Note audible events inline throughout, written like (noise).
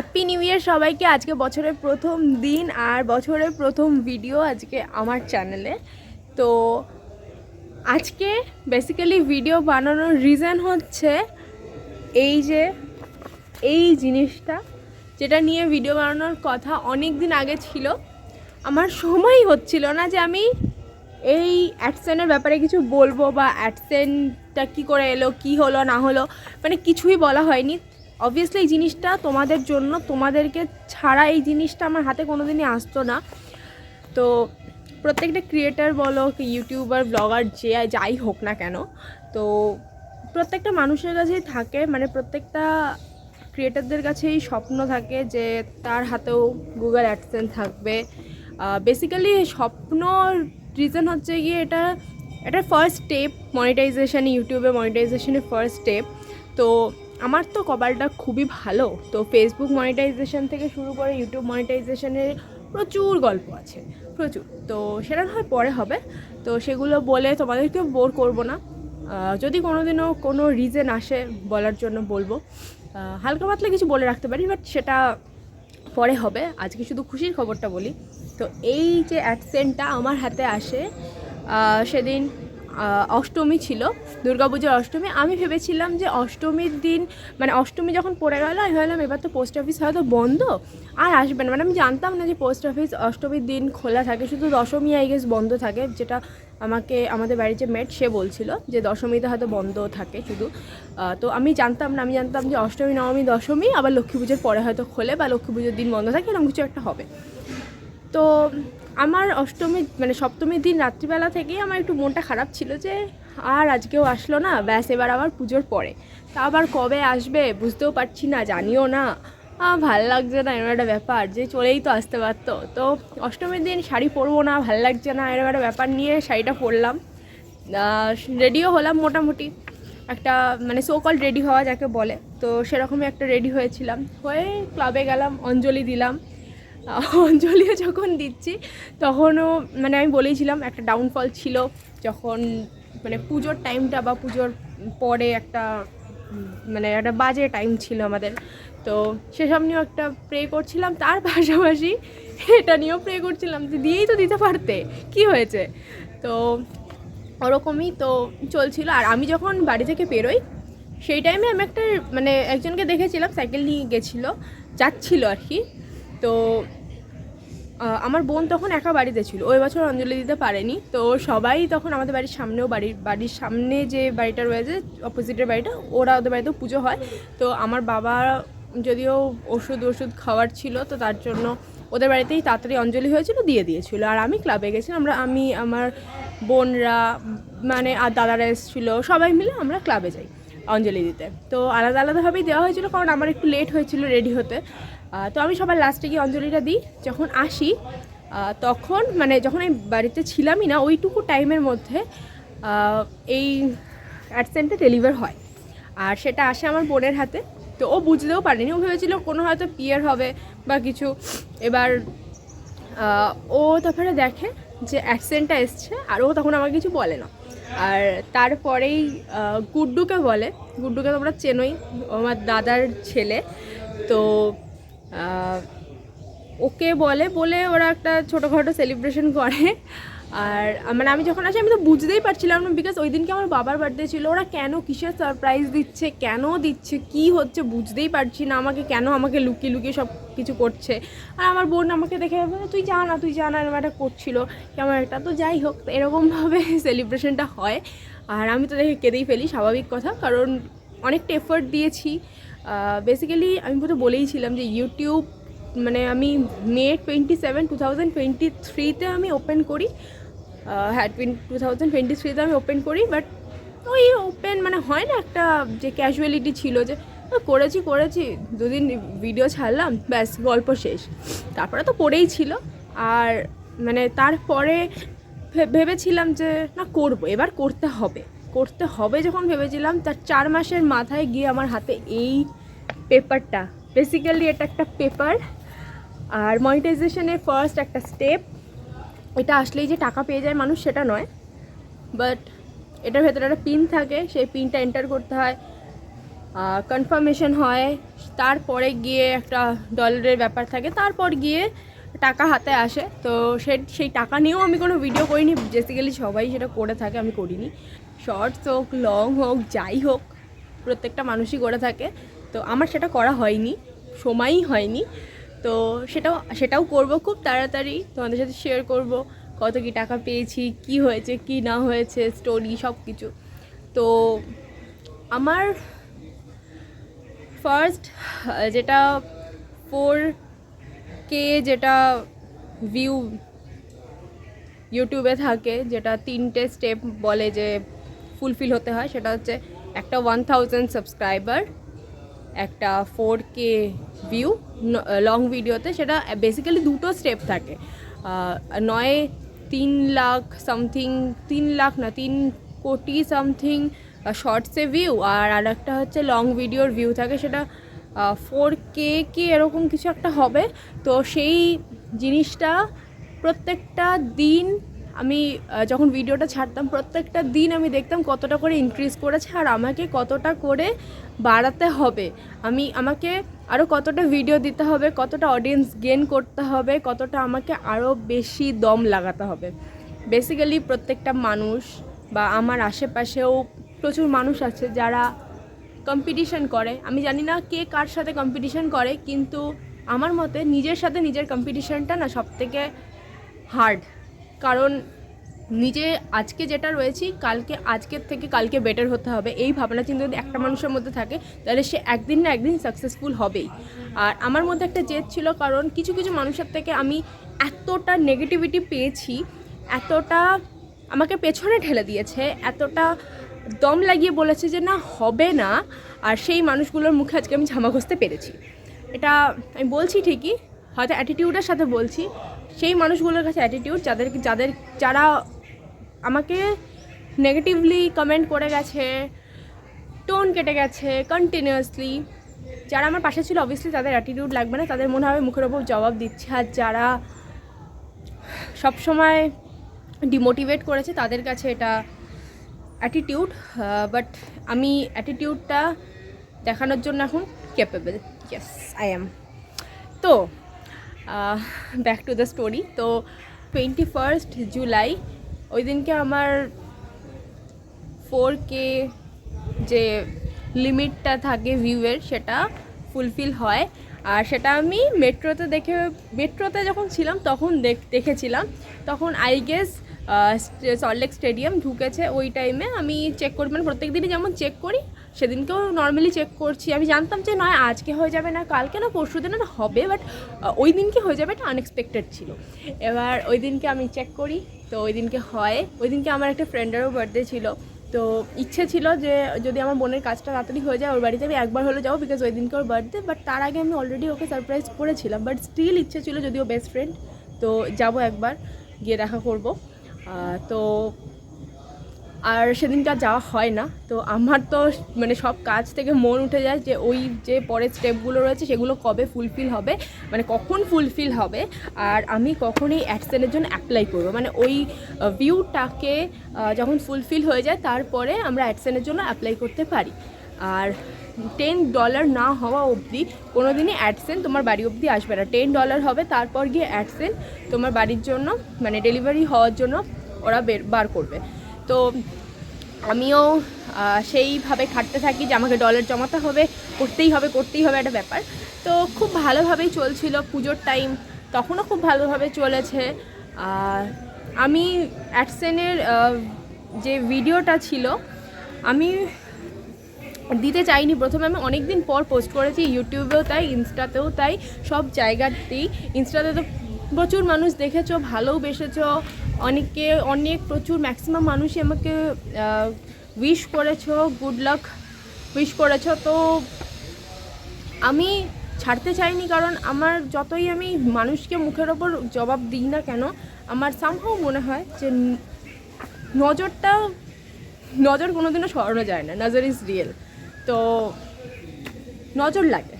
Happy new ইয়ার সবাইকে। আজকে বছরের প্রথম দিন আর বছরের প্রথম ভিডিও আজকে আমার চ্যানেলে তো আজকে বেসিক্যালি ভিডিও বানানোর রিজন হচ্ছে এই যে, এই জিনিসটা যেটা নিয়ে ভিডিও বানানোর কথা অনেক দিন আগে ছিল। আমার সময়ই হচ্ছিল না যে আমি এই অ্যাডসেনের ব্যাপারে কিছু বলব বা অ্যাডসেনটা কী করে এলো, কি হলো, না হলো মানে কিছুই বলা হয়নি। অবভিয়াসলি এই জিনিসটা তোমাদের জন্য, তোমাদেরকে ছাড়া এই জিনিসটা আমার হাতে কোনো দিনই আসতো না। তো প্রত্যেকটা ক্রিয়েটার বলো ইউটিউবার ব্লগার যে যাই হোক না কেন, তো প্রত্যেকটা মানুষের কাছেই থাকে মানে প্রত্যেকটা ক্রিয়েটারদের কাছেই স্বপ্ন থাকে যে তার হাতেও গুগল অ্যাডসেন্স থাকবে। বেসিক্যালি স্বপ্ন রিজন হচ্ছে গিয়ে এটা এটা ফার্স্ট স্টেপ মনিটাইজেশন ইউটিউবে মনিটাইজেশনের ফার্স্ট স্টেপ তো আমার তো কপালটা খুবই ভালো। তো ফেসবুক মনিটাইজেশন থেকে শুরু করে ইউটিউব মনিটাইজেশনের প্রচুর গল্প আছে, প্রচুর। তো সেটা না হয় পরে হবে। তো সেগুলো বলে তোমাদেরকে বোর করব না। যদি কোনোদিনও কোনো রিজন আসে বলার জন্য বলব। হালকা পাতলা কিছু বলে রাখতে পারি বাট সেটা পরে হবে। আজকে শুধু খুশির খবরটা বলি। তো এই যে অ্যাডসেন্টটা আমার হাতে আসে সেদিন অষ্টমী ছিল দুর্গাপুজোর অষ্টমী, আমি ভেবেছিলাম যে অষ্টমীর দিন মানে অষ্টমী যখন পড়ে গেল, আমি ভাবলাম এবার তো পোস্ট অফিস হয়তো বন্ধ, আর আসবে না। মানে আমি জানতাম না যে পোস্ট অফিস অষ্টমীর দিন খোলা থাকে, শুধু দশমী আই গেস বন্ধ থাকে, যেটা আমাকে, আমাদের বাড়ির যে মেট সে বলছিল যে দশমীতে হয়তো বন্ধ থাকে শুধু। তো আমি জানতাম না, আমি জানতাম যে অষ্টমী, নবমী, দশমী, আবার লক্ষ্মী পুজোর পরে হয়তো খোলে বা লক্ষ্মী পুজোর দিন বন্ধ থাকে, এরকম কিছু একটা হবে। তো আমার অষ্টমী মানে সপ্তমীর দিন রাত্রিবেলা থেকেই আমার একটু মনটা খারাপ ছিল যে আর আজকেও আসলো না। ব্যাস, এবার আবার পুজোর পরে। তা আবার কবে আসবে বুঝতেও পারছি না, জানিও না। ভালো লাগছে না, এরকম একটা ব্যাপার যে চলেই তো আসতে পারতো। তো অষ্টমীর দিন শাড়ি পরবো না, ভালো লাগছে না, এরকম একটা ব্যাপার নিয়ে শাড়িটা পরলাম। রেডিও হলাম মোটামুটি। একটা মানে সোকল রেডি হওয়া যাকে বলে। তো সেরকমই একটা রেডি হয়েছিলাম। হয়ে ক্লাবে গেলাম, অঞ্জলি দিলাম। অঞ্জলিও যখন দিচ্ছি, তখনও মানে আমি বলেইছিলাম, একটা ডাউনফল ছিল যখন মানে পুজোর টাইমটা বা পুজোর পরে একটা মানে একটা বাজে টাইম ছিল আমাদের। তো সেসব নিয়েও একটা প্রে করছিলাম। তার পাশাপাশি এটা নিয়েও প্রে করছিলাম যে দিয়েই তো দিতে পারতে। কি হয়েছে? তো ওরকমই তো চলছিল। আর আমি যখন বাড়ি থেকে বেরোই, সেই টাইমে আমি একটা মানে একজনকে দেখেছিলাম সাইকেল নিয়ে গেছিল, যাচ্ছিল আর কি। তো আমার বোন তখন একা বাড়িতে ছিল। ওই বছর অঞ্জলি দিতে পারেনি। তো সবাই তখন আমাদের বাড়ির সামনেও বাড়ির বাড়ির সামনে যে বাড়িটা রয়েছে অপোজিটের বাড়িটা, ওরা ওদের বাড়িতেও পুজো হয়। তো আমার বাবা যদিও ওষুধ ওষুধ খাওয়ার ছিল, তো তার জন্য ওদের বাড়িতেই তাড়াতাড়ি অঞ্জলি হয়েছিল, দিয়ে দিয়েছিল। আর আমি ক্লাবে গেছিলাম, আমরা, আমি, আমার বোনরা মানে আর দাদারা এসেছিল, সবাই মিলে আমরা ক্লাবে যাই অঞ্জলি দিতে। তো আলাদা, আলাদাভাবেই দেওয়া হয়েছিল, কারণ আমার একটু লেট হয়েছিল রেডি হতে। তো আমি সবার লাস্টে গিয়ে অঞ্জলিটা দিই। যখন আসি তখন মানে যখন আমি বাড়িতে ছিলামই না, ওইটুকু টাইমের মধ্যে এই অ্যাডসেন্টটা ডেলিভার হয়। আর সেটা আসে আমার বোনের হাতে। তো ও বুঝতেও পারেনি। ও ভেবেছিল কোনো হয়তো পিয়ার হবে বা কিছু। এবার ও তারপরে দেখে যে অ্যাক্সিডেন্টটা এসছে আর ও তখন আমাকে কিছু বলে না। আর তারপরেই গুড্ডুকে বলে। গুড্ডুকে তোমরা চেনোই আমার দাদার ছেলে। তো ওকে বলে বলে ওরা একটা ছোটোখাটো সেলিব্রেশন করে। আর মানে আমি যখন আসি আমি তো বুঝতেই পারছিলাম না বিকজ ওই দিনকে আমার বাবার বার্থডে ছিল, ওরা কেন কিসের সারপ্রাইজ দিচ্ছে, কেন দিচ্ছে, কি হচ্ছে বুঝতেই পারছি না আমাকে, কেন আমাকে লুকিয়ে লুকিয়ে সব কিছু করছে। আর আমার বোন আমাকে দেখে তুই যা না, তুই যা না, এরকম একটা করছিল, কেমন একটা। তো যাই হোক, এরকমভাবে (laughs) সেলিব্রেশনটা হয়। আর আমি তো দেখে কেঁদেই ফেলি, স্বাভাবিক কথা, কারণ অনেকটা এফোর্ট দিয়েছি। বেসিক্যালি আমি তো বলেইছিলাম যে ইউটিউব মানে আমি May twenty seven two thousand twenty থ্রিতে আমি ওপেন করি। হ্যাঁ টু থাউজেন্ড টোয়েন্টি থ্রিতে আমি ওপেন করি বাট ওই ওপেন মানে হয় না একটা যে ক্যাজুয়ালিটি ছিল যে করেছি করেছি, দুদিন ভিডিও ছাড়লাম, ব্যাস, গল্প শেষ। তারপরে তো পড়েই ছিল। আর মানে তারপরে ভেবেছিলাম যে, না, করব, এবার করতে হবে। করতে হবে যখন ভেবেছিলাম, তার চার মাসের মাথায় গিয়ে আমার হাতে এই পেপারটা বেসিক্যালি এটা একটা পেপার আর মনিটাইজেশনের ফার্স্ট একটা স্টেপ এটা আসলেই যে টাকা পেয়ে যায় মানুষ, সেটা নয়। বাট এটার ভেতরে একটা পিন থাকে, সেই পিনটা এন্টার করতে হয়। কনফার্মেশন হয়, তারপরে গিয়ে একটা ডলারের ব্যাপার থাকে, তারপর গিয়ে টাকা হাতে আসে। তো সে, সেই টাকা নিয়েও আমি কোনো ভিডিও করিনি। বেসিক্যালি সবাই সেটা করে থাকে, আমি করিনি। শর্টস হোক, লং হোক, যাই হোক, প্রত্যেকটা মানুষই করে থাকে। তো আমার সেটা করা হয়নি, সময়ই হয়নি। তো সেটাও সেটাও করব খুব তাড়াতাড়ি। তোমাদের সাথে শেয়ার করব কত কি টাকা পেয়েছি, কি হয়েছে, কি না হয়েছে স্টোরি সব কিছু তো আমার ফার্স্ট যেটা ফোর কে যেটা ভিউ ইউটিউবে থাকে, যেটা তিনটে স্টেপ বলে যে ফুলফিল হতে হয়, সেটা হচ্ছে একটা ওয়ান থাউজেন্ড সাবস্ক্রাইবার একটা ফোর কে ভিউ লং ভিডিওতে সেটা বেসিক্যালি দুটো স্টেপ থাকে। নয় তিন লাখ সামথিং তিন লাখ না, তিন কোটি সামথিং শর্টসে ভিউ আর আরেকটা হচ্ছে লং ভিডিওর ভিউ থাকে, সেটা ফোর কে কি এরকম কিছু একটা হবে। তো সেই জিনিসটা প্রত্যেকটা দিন আমি যখন ভিডিওটা ছাড়তাম, প্রত্যেকটা দিন আমি দেখতাম কতটা করে ইনক্রিজ করেছে আর আমাকে কতটা করে বাড়াতে হবে। আমি, আমাকে আরও কতটা ভিডিও দিতে হবে, কতটা অডিয়েন্স গেন করতে হবে, কতটা আমাকে আরও বেশি দম লাগাতে হবে। বেসিক্যালি প্রত্যেকটা মানুষ বা আমার আশেপাশেও প্রচুর মানুষ আছে যারা কম্পিটিশন করে। আমি জানি না কে কার সাথে কম্পিটিশন করে, কিন্তু আমার মতে নিজের সাথে নিজের কম্পিটিশনটা না সব থেকে হার্ড কারণ নিজে আজকে যেটা রয়েছি, কালকে আজকের থেকে কালকে বেটার হতে হবে। এই ভাবনা চিন্তা যদি একটা মানুষের মধ্যে থাকে, তাহলে সে একদিন না একদিন সাকসেসফুল হবেই। আর আমার মধ্যে একটা জেদ ছিল, কারণ কিছু কিছু মানুষের থেকে আমি এতটা নেগেটিভিটি পেয়েছি, এতটা আমাকে পেছনে ঠেলে দিয়েছে, এতটা দম লাগিয়ে বলেছে যে না, হবে না। আর সেই মানুষগুলোর মুখে আজকে আমি ঝামা ঘষতে পেরেছি। এটা আমি বলছি ঠিকই, হয়তো অ্যাটিটিউডের সাথে বলছি সেই মানুষগুলোর কাছে অ্যাটিটিউড যাদের যাদের যারা আমাকে নেগেটিভলি কমেন্ট করে গেছে টোন কেটে গেছে কন্টিনিউয়াসলি যারা আমার পাশে ছিল অবভিয়াসলি তাদের অ্যাটিটিউড লাগবে না, তাদের মনে হবে মুখের ওপর জবাব দিচ্ছে। আর যারা সবসময় ডিমোটিভেট করেছে, তাদের কাছে এটা অ্যাটিটিউড বাট আমি অ্যাটিটিউডটা দেখানোর জন্য এখন ক্যাপেবল ইয়েস আই অ্যাম তো ব্যাক টু দ্য স্টোরি তো টোয়েন্টি ফার্স্ট জুলাই ওই দিনকে আমার ফোর কে যে লিমিটটা থাকে ভিউয়ের সেটা ফুলফিল হয়। আর সেটা আমি মেট্রোতে দেখে মেট্রোতে যখন ছিলাম, তখন দেখ- দেখেছিলাম। তখন আই গেস সল্টলেক স্টেডিয়াম ঢুকেছে ওই টাইমে আমি চেক করি মানে প্রত্যেক দিনই যেমন চেক করি সেদিনকেও নর্মালি চেক করছি। আমি জানতাম যে, নয়, আজকে হয়ে যাবে না, কালকে না, পরশু দিনে হবে। বাট ওই দিনকে হয়ে যাবে এটা আনএক্সপেক্টেড ছিল। এবার ওই দিনকে আমি চেক করি। তো ওই দিনকে হয়। ওই দিনকে আমার একটা ফ্রেন্ডেরও বার্থডে ছিল। তো ইচ্ছে ছিল যে, যদি আমার বোনের কাজটা তাড়াতাড়ি হয়ে যায়, ওর বাড়িতে আমি একবার হলে যাব বিকজ ওই দিনকে ওর বার্থডে বাট তার আগে আমি অলরেডি ওকে সারপ্রাইজ করেছিলাম। বাট স্টিল ইচ্ছে ছিল, যদিও বেস্ট ফ্রেন্ড তো যাব একবার, গিয়ে দেখা করব। তো আর সেদিনটা যাওয়া হয় না। তো আমার তো মানে সব কাজ থেকে মন উঠে যায় যে ওই যে পরের স্টেপগুলো রয়েছে সেগুলো কবে ফুলফিল হবে মানে কখন ফুলফিল হবে আর আমি কখন এই অ্যাডসেনের জন্য অ্যাপ্লাই করব। মানে ওই ভিউটাকে যখন ফুলফিল হয়ে যায় তারপরে আমরা অ্যাডসেনের জন্য অ্যাপ্লাই করতে পারি। আর টেন ডলার না হওয়া অবধি কোনো দিনই অ্যাডসেন তোমার বাড়ি অবধি আসবে না। টেন ডলার হবে তারপর গিয়ে অ্যাডসেন তোমার বাড়ির জন্য মানে ডেলিভারি হওয়ার জন্য ওরা বের, বার করবে। তো আমিও সেইভাবে খাটতে থাকি যে আমাকে ডলার জমাতে হবে, করতেই হবে করতেই হবে একটা ব্যাপার। তো খুব ভালোভাবেই চলছিল পুজোর টাইম তখনও খুব ভালোভাবে চলেছে। আমি অ্যাডসেনের যে ভিডিওটা ছিল, আমি দিতে চাইনি প্রথমে, আমি অনেক দিন পর পোস্ট করেছি ইউটিউবেও তাই, ইনস্টাতেও তাই, সব জায়গাতেই। ইনস্টাতে তো প্রচুর মানুষ দেখেছ ভালোবেসেছো অনেকে অনেক প্রচুর ম্যাক্সিমাম মানুষই আমাকে উইশ করেছ গুড লাক উইশ করেছ। তো আমি ছাড়তে চাইনি কারণ আমার যতই আমি মানুষকে মুখের ওপর জবাব দিই না কেন, আমার সামহাও মনে হয় যে নজরটা, নজর কোনোদিনও সরানো যায় না, নজর ইজ রিয়েল তো নজর লাগে।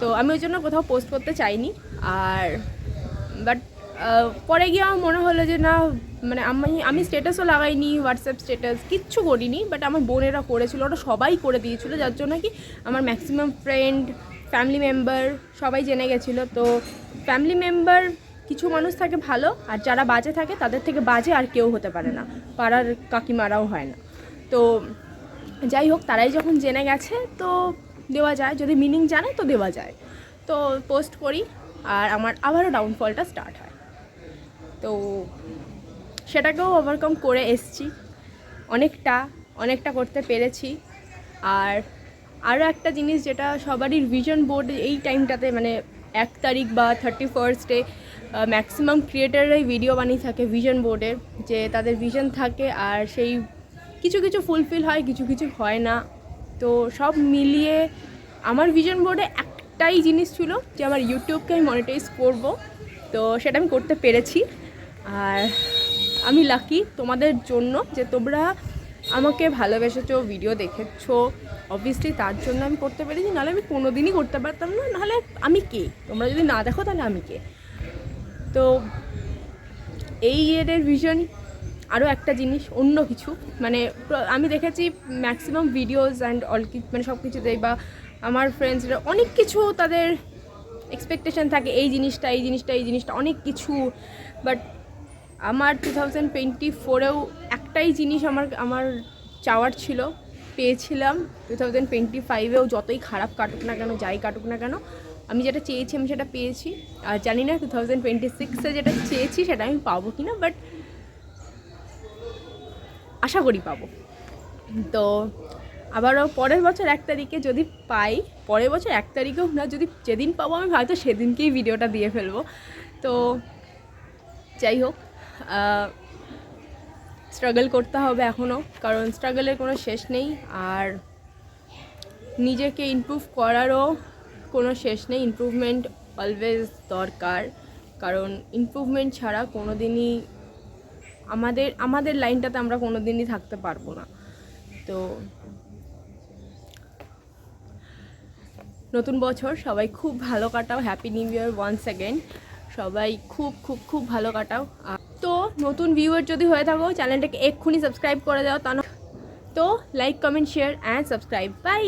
তো আমি ওই জন্য কোথাও পোস্ট করতে চাইনি। আর বাট পরে গিয়ে আমার মনে হলো যে না মানে আমি আমি স্ট্যাটাসও লাগাইনি হোয়াটসঅ্যাপ স্ট্যাটাস কিচ্ছু করিনি বাট আমার বোনেরা করেছিল, ওরা সবাই করে দিয়েছিল, যার জন্য কি আমার ম্যাক্সিমাম ফ্রেন্ড ফ্যামিলি মেম্বার সবাই জেনে গেছিল। তো ফ্যামিলি মেম্বার কিছু মানুষ থাকে ভালো, আর যারা বাজে থাকে তাদের থেকে বাজে আর কেউ হতে পারে না, পাড়ার কাকিমারাও হয় না। তো যাই হোক, তারাই যখন জেনে গেছে, তো দেওয়া যায়, যদি মিনিং জানে তো দেওয়া যায়। তো পোস্ট করি, আর আমার আবারও ডাউনফলটা স্টার্ট হয়। তো সেটাকেও ওভারকাম করে এসছি। অনেকটা অনেকটা করতে পেরেছি। আর আরও একটা জিনিস যেটা সবারই ভিশন বোর্ড এই টাইমটাতে মানে এক তারিখ বা থার্টি ফার্স্টে ম্যাক্সিমাম ক্রিয়েটাররাই ভিডিও বানিয়ে থাকে ভিশন বোর্ডের যে তাদের ভিশন থাকে আর সেই কিছু কিছু ফুলফিল হয়, কিছু কিছু হয় না। তো সব মিলিয়ে আমার ভিশন বোর্ডে একটাই জিনিস ছিল যে আমার ইউটিউবকে আমি মনিটাইজ করব। তো সেটা আমি করতে পেরেছি। আর আমি লাকি তোমাদের জন্য যে তোমরা আমাকে ভালোবেসেছো ভিডিও দেখেছ। অবভিয়াসলি তার জন্য আমি করতে পেরেছি, নাহলে আমি কোনো দিনই করতে পারতাম না। নাহলে আমি কে? তোমরা যদি না দেখো তাহলে আমি কে? তো এই ইয়ের ভিশন আরও একটা জিনিস, অন্য কিছু। মানে আমি দেখেছি ম্যাক্সিমাম ভিডিওস অ্যান্ড অল মানে সব কিছুতেই বা আমার ফ্রেন্ডসরা অনেক কিছু তাদের এক্সপেকটেশন থাকে, এই জিনিসটা এই জিনিসটা এই জিনিসটা, অনেক কিছু। বাট আমার টু থাউজেন্ড টোয়েন্টি ফোরেও একটাই জিনিস আমার আমার চাওয়ার ছিল। পেয়েছিলাম টু থাউজেন্ড টোয়েন্টি ফাইভেও যতই খারাপ কাটুক না কেন, যাই কাটুক না কেন, আমি যেটা চেয়েছি আমি সেটা পেয়েছি। আর জানি না টু থাউজেন্ড টোয়েন্টি সিক্সে যেটা চেয়েছি সেটা আমি পাবো কি না বাট আশা করি পাবো। তো আবারও পরের বছর এক তারিখে যদি পাই, পরের বছর এক তারিখেও না, যদি যেদিন পাবো আমি হয়তো সেদিনকেই ভিডিওটা দিয়ে ফেলব। তো যাই হোক স্ট্রাগল করতে হবে এখনও কারণ স্ট্রাগলের কোনো শেষ নেই, আর নিজেকে ইমপ্রুভ করারও কোনো শেষ নেই ইমপ্রুভমেন্ট অলওয়েজ দরকার, কারণ ইমপ্রুভমেন্ট ছাড়া কোনো দিনই আমাদের আমাদের লাইনটাতে আমরা কোনো দিনই থাকতে পারব না। তো নতুন বছর, সবাই খুব ভালো কাটাও happy new year once again সবাই খুব খুব খুব ভালো কাটাও নতুন ভিউয়ার যদি হয়ে থাকো চ্যানেলটাকে এক্ষুনি সাবস্ক্রাইব করে দাও, তা তো like comment share and subscribe bye